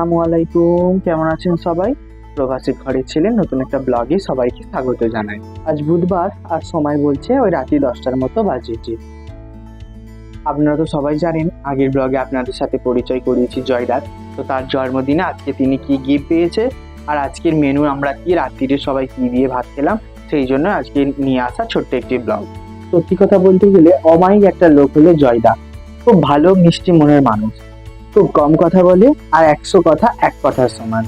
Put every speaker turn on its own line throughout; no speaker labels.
আসসালামু আলাইকুম। কেমন আছেন সবাই? প্রবাসী ঘরের ছেলে, নতুন একটা ব্লগে সবাইকে স্বাগত জানাই। আজ বুধবার আর সময় বলছে ওই রাতে দশটার মতো বাজেছে আপনারা তো সবাই জানেন, আগের ব্লগে আপনাদের সাথে পরিচয় করিয়েছি জয়রাত। তো তার জন্মদিনে আজকে তিনি কি গিফট পেয়েছে আর আজকের মেনু আমরা কি রাত্রিরে সবাই কি দিয়ে ভাত খেলাম, সেই জন্য আজকে নিয়ে আসা ছোট্ট একটি ব্লগ। সত্যি কথা বলতে গেলে অমায়িক একটা লোক হলো জয়দা। খুব ভালো, মিষ্টি মনের মানুষ। খুব কম কথা বলে আর একশো কথা এক কথার সমান।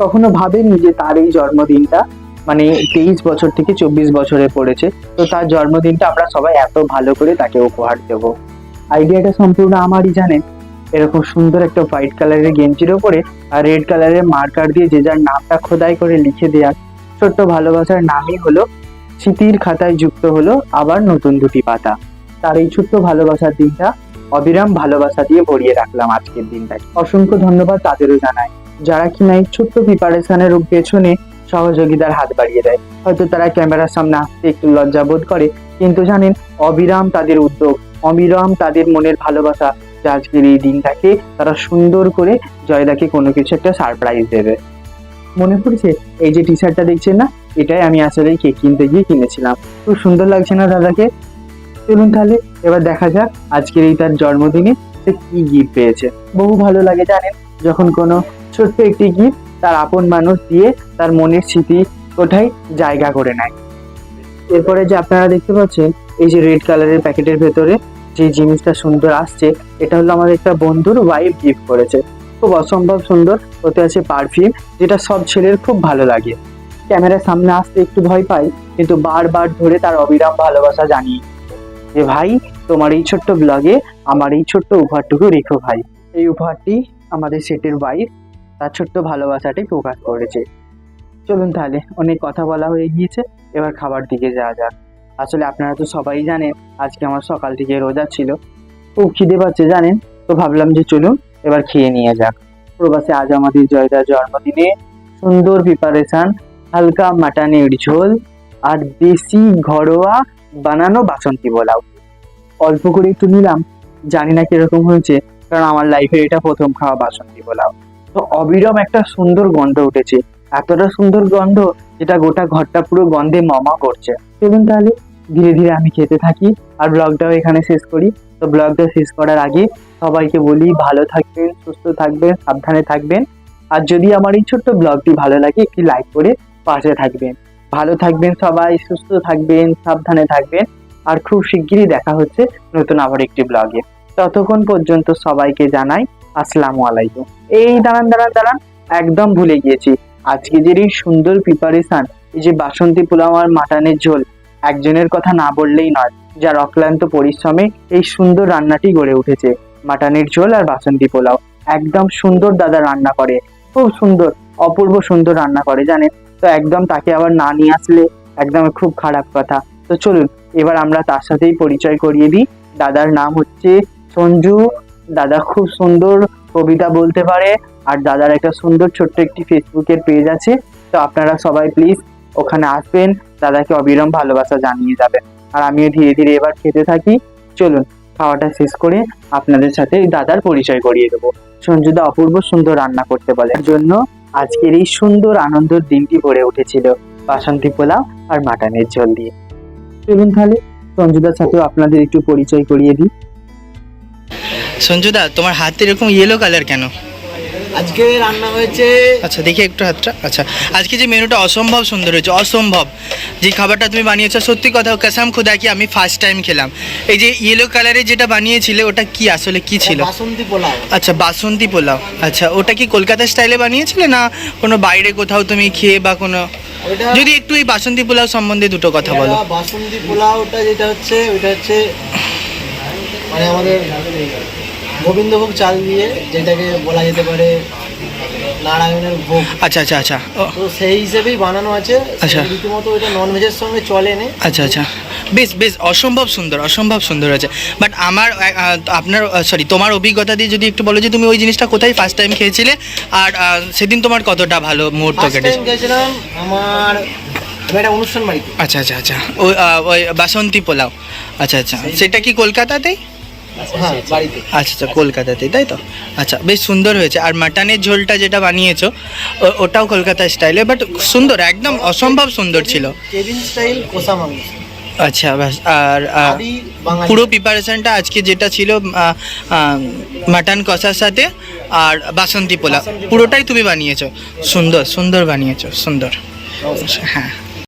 কখনো ভাবেনি যে তার এই জন্মদিনটা মানে তেইশ বছর থেকে চব্বিশ বছরে পড়েছে, তো তার জন্মদিনটা আমরা সবাই এত ভালো করে তাকে উপহার দেব। আইডিয়াটা সম্পূর্ণ আমারই, জানেন? এরকম সুন্দর একটা হোয়াইট কালারের গেঞ্জির ওপরে আর রেড কালারের মার্কার দিয়ে যে যার নামটা খোদাই করে লিখে দেওয়ার ছোট্ট ভালোবাসার নামই হলো, স্মৃতির খাতায় যুক্ত হলো আবার নতুন দুটি পাতা। তার এই ছোট্ট ভালোবাসার দিনটা অবিরাম ভালোবাসা দিয়ে ভরিয়ে রাখলাম আজকের দিনটাকে। অসংখ্য ধন্যবাদ তাদেরও জানাই যারা কিনা এই ছোট্ট প্রিপারেশনের পেছনে সহযোগিতার হাত বাড়িয়ে দেয়। হয়তো তারা ক্যামেরার সামনে আসতে একটু লজ্জা বোধ করে। কিন্তু জানেন, অবিরাম তাদের উদ্যোগ, অবিরাম তাদের মনের ভালোবাসা যে আজকের এই দিনটাকে তারা সুন্দর করে জয়দাকে কোনো কিছু একটা সারপ্রাইজ দেবে। মনে পড়ছে? এই যে টি শার্টটা দেখছেন না? এটাই আমি আসলে কেক কিনতে গিয়ে কিনেছিলাম। খুব সুন্দর লাগছে না দাদাকে? চলুন তাহলে, এবার দেখা যাক আজকের এই তার জন্মদিনে সে কি গিফট পেয়েছে। বহু ভালো লাগে জানেন, যখন কোনো ছোট্ট একটি গিফট তার আপন মানুষ দিয়ে তার মনের স্মৃতি কোথায় জায়গা করে নেয়। এরপরে যে আপনারা দেখতে পাচ্ছেন, এই যে রেড কালারের প্যাকেটের ভেতরে যে জিনিসটা সুন্দর আসছে, এটা হলো আমাদের একটা বন্ধুর ওয়াইফ গিফট করেছে। খুব অসম্ভব সুন্দর, ওতে আছে পারফিউম যেটা সব ছেলের খুব ভালো লাগে। ক্যামেরার সামনে আসতে একটু ভয় পাই, কিন্তু বারবার ধরে তার অবিরাম ভালোবাসা জানিয়ে। যে ভাই, তোমার এই ছোট্ট ব্লগে আমার এই ছোট্ট উপহারটুকু রেখো ভাই। এই উপহারটি আমাদের সেটের ওয়াইফ তার ছোট্ট ভালোবাসাটি প্রকাশ করেছে। চলুন তাহলে, অনেক কথা বলা হয়ে গিয়েছে, এবার খাবার দিকে যাওয়া যাক। আসলে আপনারা তো সবাই জানেন, আজকে আমার সকাল থেকে রোজা ছিল। খুব খিদে পাচ্ছে, জানেন? তো ভাবলাম যে চলুন, এবার খেয়ে নিয়ে যাক। প্রবাসে আজ আমাদের জয়দার জন্মদিনে সুন্দর প্রিপারেশন হালকা মাটনের ঝোল, আর দেশি ঘরোয়া বানানো বাসন্তী পোলাও। অল্প করে একটু নিলাম, জানি না কীরকম হয়েছে, কারণ আমার লাইফে এটা প্রথম খাওয়া বাসন্তী পোলাও। তো অবিরম একটা সুন্দর গন্ধ উঠেছে। এতটা সুন্দর গন্ধ যেটা গোটা ঘরটা পুরো গন্ধে মমা করছে। চলুন তাহলে, ধীরে ধীরে আমি খেতে থাকি আর ব্লগটাও এখানে শেষ করি। তো ব্লগটা শেষ করার আগে সবাইকে বলি, ভালো থাকবেন, সুস্থ থাকবেন, সাবধানে থাকবেন। আর যদি আমার এই ছোট্ট ব্লগটি ভালো লাগে, একটি লাইক করে পাশে থাকবেন। ভালো থাকবেন সবাই, সুস্থ থাকবেন, সাবধানে থাকবেন। আর খুব শিগগিরই দেখা হচ্ছে নতুন আবার একটি ব্লগে। ততক্ষণ পর্যন্ত সবাইকে জানাই আসসালামু আলাইকুম। এই দাঁড়ান দাঁড়ান দাঁড়ান, একদম ভুলে গিয়েছি। আজকে যে এই সুন্দর প্রিপারেশন এই যে বাসন্তী পোলাও আর মাটনের ঝোল, একজনের কথা না বললেই নয়, যার অক্লান্ত পরিশ্রমে এই সুন্দর রান্নাটি গড়ে উঠেছে। মাটনের ঝোল আর বাসন্তী পোলাও, একদম সুন্দর দাদা রান্না করে। খুব সুন্দর, অপূর্ব সুন্দর রান্না করে, জানেন? তো একদম তাকে আবার না নিয়ে আসলে একদম খুব খারাপ কথা। তো চলুন, এবার আমরা তার সাথেই পরিচয় করিয়ে দিই। দাদার নাম হচ্ছে সঞ্জু। দাদা খুব সুন্দর কবিতা বলতে পারে আর দাদার একটা সুন্দর ছোট্ট একটি ফেসবুকের পেজ আছে। তো আপনারা সবাই প্লিজ ওখানে আসবেন, দাদাকে অবিরাম ভালোবাসা জানিয়ে যাবেন। আর আমিও ধীরে ধীরে এবার খেতে থাকি। চলুন, খাওয়াটা শেষ করে আপনাদের সাথে দাদার পরিচয় করিয়ে দেবো। সঞ্জুদা অপূর্ব সুন্দর রান্না করতে বলে। জন্য আজকের এই সুন্দর আনন্দের দিনটি ভরে উঠেছিল বাসন্তী পোলাও আর মাটনের জল দিয়ে চলুন তাহলে সঞ্জুদার সাথেও আপনাদের একটু পরিচয় করিয়ে দিই।
সঞ্জুদা, তোমার হাত এরকম ইয়েলো কালার কেন?
আজকে রান্না হয়েছে
আচ্ছা দেখি একটু হাতটা। আচ্ছা আজকে যে মেনুটা অসম্ভব সুন্দর হয়েছে অসম্ভব। যে খাবারটা তুমি বানিয়েছো সত্যি কথা কাসাম খুদা কি আমি ফার্স্ট টাইম খেলাম। এই যে ইয়েলো কালারের যেটা বানিয়েছিলে ওটা কি আসলে কি ছিল?
বাসন্তী পোলাও।
আচ্ছা বাসন্তী পোলাও। আচ্ছা ওটা কি কলকাতা স্টাইলে বানিয়েছিলে না কোনো বাইরে কোথাও তুমি খেয়ে বা কোনো যদি একটু এই বাসন্তী পোলাও সম্বন্ধে দুটো কথা বলো।
বাসন্তী পোলাওটা যেটা হচ্ছে ওটা হচ্ছে মানে আমাদের গোবিন্দভোগ চাল দিয়ে যেটাকে বলা যেতে পারে নারায়ণের ভোগ।
আচ্ছা আচ্ছা আচ্ছা।
তো সেই হিসেবেই বানানো আছে।
আচ্ছা।
রীতিমতো এটা ননভেজের সঙ্গে চলে নে।
আচ্ছা আচ্ছা। বেশ বেশ অসম্ভব সুন্দর অসম্ভব সুন্দর আছে। বাট আমার আপনার সরি তোমার অভিজ্ঞতা দিয়ে যদি একটু বলো যে তুমি ওই জিনিসটা কোথায় ফার্স্ট টাইম খেয়েছিলে? আর সেদিন তোমার কতটা ভালো মুহূর্ত কেটেছে?
গেছিলাম আমার একটা অনুষ্ঠান বাড়িতে।
আচ্ছা আচ্ছা আচ্ছা। ওই বাসন্তী পোলাও। আচ্ছা আচ্ছা। সেটা কি কলকাতাতেই?
হ্যাঁ বাড়িতে।
আচ্ছা আচ্ছা কলকাতাতে তাই তো? আচ্ছা বেশ সুন্দর হয়েছে। আর মাটনের ঝোলটা যেটা বানিয়েছো ওটাও কলকাতা স্টাইলে বাট সুন্দর একদম অসম্ভব সুন্দর ছিল।
কেবিন স্টাইল কষা মাংস।
আচ্ছা ব্যাস আর পুরো প্রিপারেশনটা আজকে যেটা ছিল মাটন কষার সাথে আর বাসন্তী পোলা পুরোটাই তুমি বানিয়েছো। সুন্দর সুন্দর বানিয়েছো সুন্দর। হ্যাঁ।